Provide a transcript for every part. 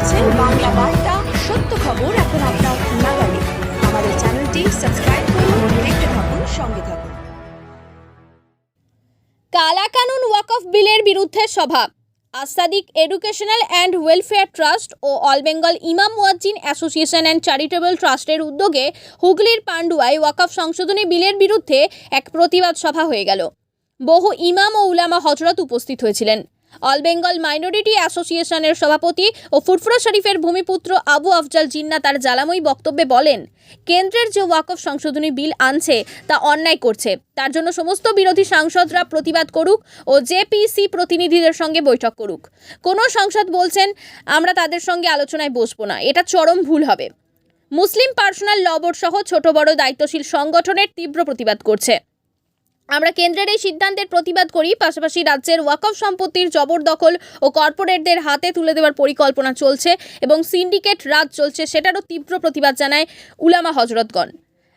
দেখছেন বাংলা বার্তা, সত্য খবর এখন আপনার নাগালে। আমাদের চ্যানেলটি সাবস্ক্রাইব করুন, দেখতে থাকুন, সঙ্গে থাকুন। কালাকানুন ওয়াকফ বিলের বিরুদ্ধে সভা। Asadiq educational and welfare trust O all Bengal ইমাম মুয়াজ্জিন অ্যাসোসিয়েশন অ্যান্ড চ্যারিটেবল ট্রাস্টের উদ্যোগে হুগলির পান্ডুয়ায় ওয়াকফ সংশোধনী বিলের বিরুদ্ধে এক প্রতিবাদ সভা হয়ে গেল। বহু ইমাম ও উলামা হজরত উপস্থিত হয়েছিলেন। অল বেঙ্গল মাইনরিটি অ্যাসোসিয়েশনের সভাপতি ও ফুরফুরা শরীফের ভূমিপুত্র আবু আফজাল জিন্না তার জ্বালাময়ী বক্তব্যে বলেন, কেন্দ্রের যে ওয়াকফ সংশোধনী বিল আনছে, তা অন্যায় করছে। তার জন্য সমস্ত বিরোধী সাংসদরা প্রতিবাদ করুক ও জেপিসি প্রতিনিধিদের সঙ্গে বৈঠক করুক। কোনো সংসদ বলছেন, আমরা তাদের সঙ্গে আলোচনায় বসবো না। এটা চরম ভুল হবে। মুসলিম পার্সোনাল লবর সহ ছোট বড় দায়িত্বশীল সংগঠনের তীব্র প্রতিবাদ করছে। আমরা কেন্দ্রের এই সিদ্ধান্তের প্রতিবাদ করি, পাশাপাশি রাজ্যের ওয়াকফ সম্পত্তির জবরদখল ও কর্পোরেটদের হাতে তুলে দেওয়ার পরিকল্পনা চলছে এবং সিন্ডিকেট রাজ চলছে সেটারও তীব্র প্রতিবাদ জানায় উলামা হজরতগণ।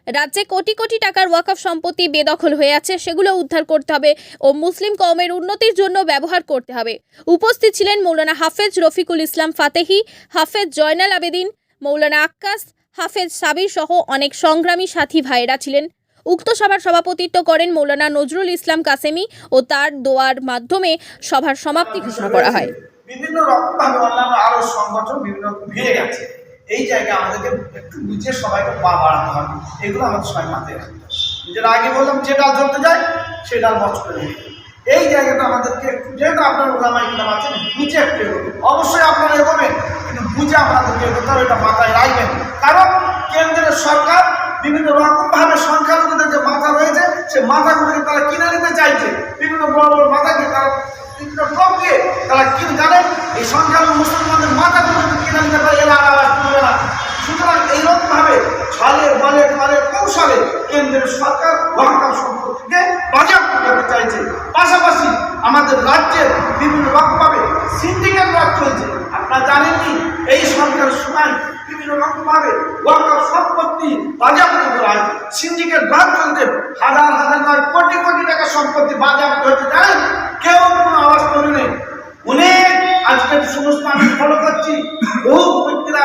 রাজ্যে কোটি কোটি টাকার ওয়াকফ সম্পত্তি বেদখল হয়ে আছে, সেগুলো উদ্ধার করতে হবে ও মুসলিম কওমের উন্নতির জন্য ব্যবহার করতে হবে। উপস্থিত ছিলেন মৌলানা হাফেজ রফিকুল ইসলাম ফাতেহি, হাফেজ জয়নাল আবেদিন, মৌলানা আক্কাস, হাফেজ সাবির সহ অনেক সংগ্রামী সাথী ভাইয়েরা ছিলেন। উক্ত সভার সভাপতিত্ব করেন মৌলানা নজরুল ইসলাম কাসেমি ও তার দোয়ার মাধ্যমে সভার সমাপ্তি ঘোষণা করা হয়। বিভিন্ন রকম ভাবে অন্যান্য আরও সংগঠন বিভিন্ন ভিড়ে গেছে। এই জায়গায় আমাদেরকে একটু বুঝে সবাইকে পা বাড়াতে হবে। এগুলো আমাদের সবাই মাথায় রাখতে যেটা আগে বললাম যে ডাল চলতে যায়, সেই ডাল এই জায়গাটা আমাদেরকে একটু যেহেতু আপনার ওলামাই কিলাম আছেন বুঝে একটু অবশ্যই আপনারা এগোবেন, কিন্তু বুঝে আপনাদেরকে এগোতে হবে, এটা মাথায় রাখবেন। কারণ কেন্দ্রের সরকার বিভিন্ন রকম ভাবে সংখ্যালঘুদের যে মাথা রয়েছে, সে মাথাগুলোকে তারা কিনে নিতে চাইছে। বিভিন্ন বড় বড় মাথাকে তারা বিভিন্ন এই মুসলমানদের এরা বলে কৌশলে কেন্দ্রের সরকার চাইছে। পাশাপাশি আমাদের রাজ্যের বিভিন্ন রকমভাবে সিন্ডিকেট রাজ চলছে। আপনারা জানেননি, এই সরকারের সময় বিভিন্ন রকমভাবে সম্পত্তি বাজেয়াপ্ত করা সিন্ডিকেট রাজ চলছে হাজার হাজার কোটি কোটি টাকা সম্পত্তি বাজেয়াপ্ত হচ্ছে জানেন কেউ কোনো আওয়াজ করে নেই। অনেক আজকের সমস্ত আমি ফলো করছি। বহু ব্যক্তিরা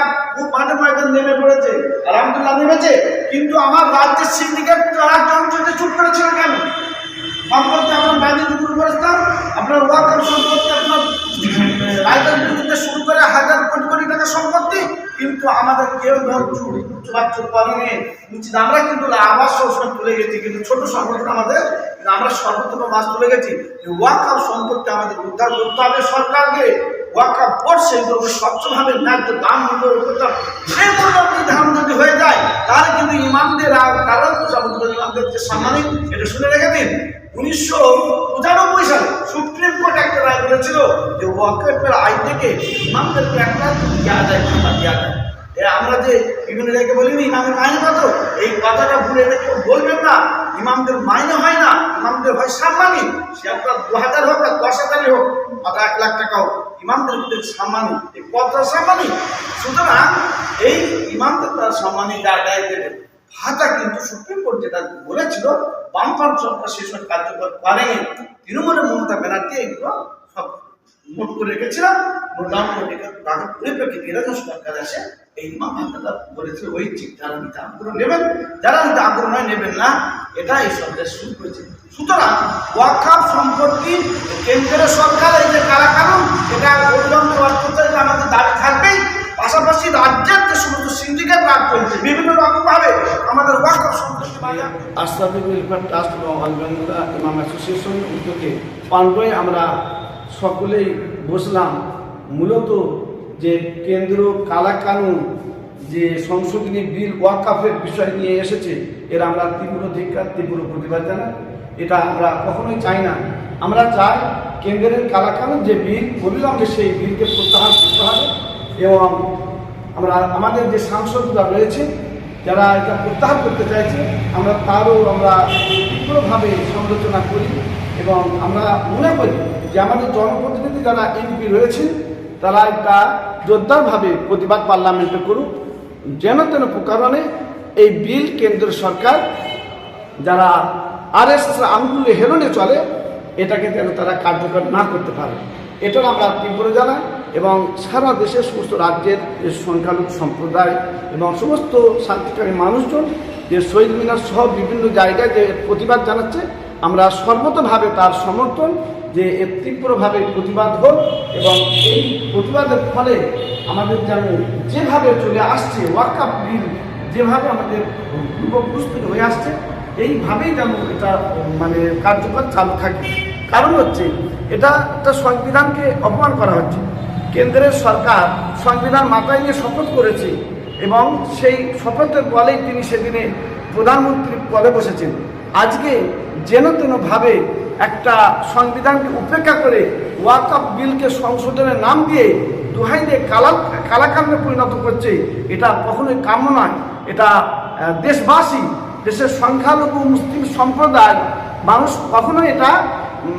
মাঠে ময়দান নেমে পড়েছে। আলহামদুলিল্লাহ নেমেছে। কিন্তু আমার রাজ্যের সিন্ডিকেট রাজ্য অঞ্চলে চুপ করেছিল কেন? সম্পত্তি আপনার বাইরে দুপুর করেছিলাম আপনার ওয়াকার সম্পত্তি আপনার আমাদের কেউ ধর চুরি চুপাচুপ করেনি। উচিত আমরা কিন্তু আবাস সব তুলে গেছি, কিন্তু ছোট সংগঠন আমাদের আমরা সর্বোত্তম মাছ তুলে গেছি। ওয়াকার সম্পত্তি আমাদের উদ্ধার করতে হবে সরকারকে। ওয়াকা বোর্ড সেইগুলোকে স্বচ্ছভাবে ন্যায্য দাম মূল্য করতে হবে সেই নির্ধারণ যদি হয়ে যায়, তাহলে কিন্তু ইমামদের আর কারণ ইমামদের যে সাম্মানিক এটা শুনে রেখে দিন উনিশশো পঁচানব্বই সালে সুপ্রিম কোর্ট একটা রায় বলেছিল যে ওয়াকেফের আইন থেকে ইমামদেরকে একটা দেওয়া যায় খাতা দেওয়া যায়। আমরা যে বিভিন্ন জায়গায় বলিনি ইমামের মাইনে কত এই কথাটা ভুলে কেউ বলবেন না। ইমামদের মাইনে হয় না, ইমামদের হয় সাম্মানি সে আপনার দু হাজার হোক আর দশ হাজারই হোক অথবা এক লাখ টাকা হোক, ইমামদের কিন্তু সাম্মানি এই কতটা সাম্মানি সুতরাং এই ইমামদের তারা সাম্মানি জায়গায় দেবে। ভাতা কিন্তু সুপ্রিম কোর্ট যেটা বলেছিল, বামফ্রন্ট সরকার সে সময় কার্যকর করেনি। তৃণমূলের মমতা ব্যানার্জি এগুলো নোট করে রেখেছিলাম, নোট ডাউন করে পরিপ্রেক্ষিতে এরা যখন সরকার আসে। এই ভাতাটা বলেছিল ঐচ্ছিক যারা নিতে আগ্রহ নেবেন, যারা নিতে আগ্রহ নয়, নেবেন না। এটা এই সরকার শুরু করেছে। সুতরাং ওয়াকাফ সম্পত্তি কেন্দ্রের সরকার, এই যে কারাকানুন, এটা অবিলম্বে রদ আমাদের দাবি থাকবেই। পাশাপাশি রাজ্যের যে সমস্ত সিন্ডিকেট রাজ চলছে বিভিন্ন রকমভাবে আমাদের ওয়াকাফ সম্পত্তি বাজার আশরাফি ওয়েলফেয়ার ট্রাস্ট এবং অ্যাসোসিয়েশন উদ্যোগে আমরা সকলেই বসলাম। মূলত যে কেন্দ্র কালা কানুন যে সংশোধনী বিল ওয়াকাফের বিষয় নিয়ে এসেছে, এর আমরা তীব্র ধিক্ষার তীব্র প্রতিবাদ জানাই। এটা আমরা কখনোই চাই না। আমরা চাই কেন্দ্রের কালাকানুন যে বিল অবিলম্বে সেই বিলকে প্রত্যাহার করতে হবে এবং আমরা, আমাদের যে সাংসদরা রয়েছে, যারা এটা প্রত্যাহার করতে চাইছে, আমরা তারও আমরা তীব্রভাবে সমালোচনা করি। এবং আমরা মনে করি যে আমাদের জনপ্রতিনিধি যারা এমপি রয়েছে তারা একটা জোরদারভাবে প্রতিবাদ পার্লামেন্টে করুক, যেন তেন প্রকারণে এই বিল কেন্দ্র সরকার যারা আর এস আঙ্গুলে হেলনে চলে, এটাকে যেন তারা কার্যকর না করতে পারে। এটার আমরা তীব্র জানাই এবং সারা দেশের সমস্ত রাজ্যের যে সংখ্যালঘু সম্প্রদায় এবং সমস্ত শান্তিকামী মানুষজন, যে শহীদ মিনার সহ বিভিন্ন জায়গায় যে প্রতিবাদ জানাচ্ছে আমরা সর্বতভাবে তার সমর্থন যে এর তীব্রভাবে প্রতিবাদ হোক এবং এই প্রতিবাদের ফলে আমাদের যেন যেভাবে চলে আসছে ওয়াকাপ বিল যেভাবে আমাদের পূর্বপুরুষ হয়ে আসছে, এইভাবেই যেন এটা মানে কার্যকর চালু থাকে। কারণ হচ্ছে, এটা একটা সংবিধানকে অপমান করা হচ্ছে। কেন্দ্রের সরকার সংবিধান মাথায় নিয়ে শপথ করেছে এবং সেই শপথের বলেই তিনি সেদিনে প্রধানমন্ত্রী পদে বসেছেন। আজকে যেন তেনভাবে একটা সংবিধানকে উপেক্ষা করে ওয়াকআপ বিলকে সংশোধনের নাম দিয়ে দোহাই দিয়ে কালা কালাকান্দে পরিণত করছে এটা কখনোই কাম্য নয়। এটা দেশবাসী দেশের সংখ্যালঘু মুসলিম সম্প্রদায় মানুষ কখনোই এটা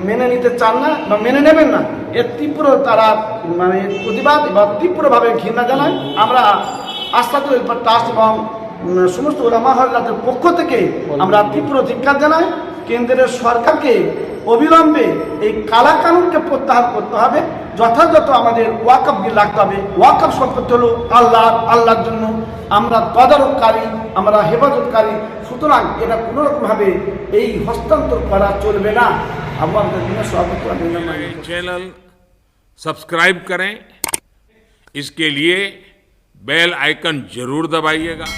মেনে নিতে চান না বা মেনে নেবেন না। এর তীব্র তারা মানে প্রতিবাদ বা তীব্রভাবে ঘৃণা জানায়। আমরা আস্থাতুল ট্রাস্ট এবং সমস্ত ওলামা হল্লাদের পক্ষ থেকে আমরা তীব্র ধিক্কার জানাই। কেন্দ্রের সরকারকে অবিলম্বে এই কালা কানুনকে প্রত্যাহার করতে হবে যথাযথ আমাদের ওয়াকআপ বিল রাখতে হবে ওয়াকআপ সম্পত্তি হলো আল্লাহ আল্লাহর জন্য আমরা তদারককারী আমরা হেফাজতকারী সুতরাং এটা কোনোরকমভাবে এই হস্তান্তর করা চলবে না আমাদের জন্য সর্বোচ্চ मेरे चैनल सब्सक्राइब करें इसके लिए बेल आइकन जरूर दबाइएगा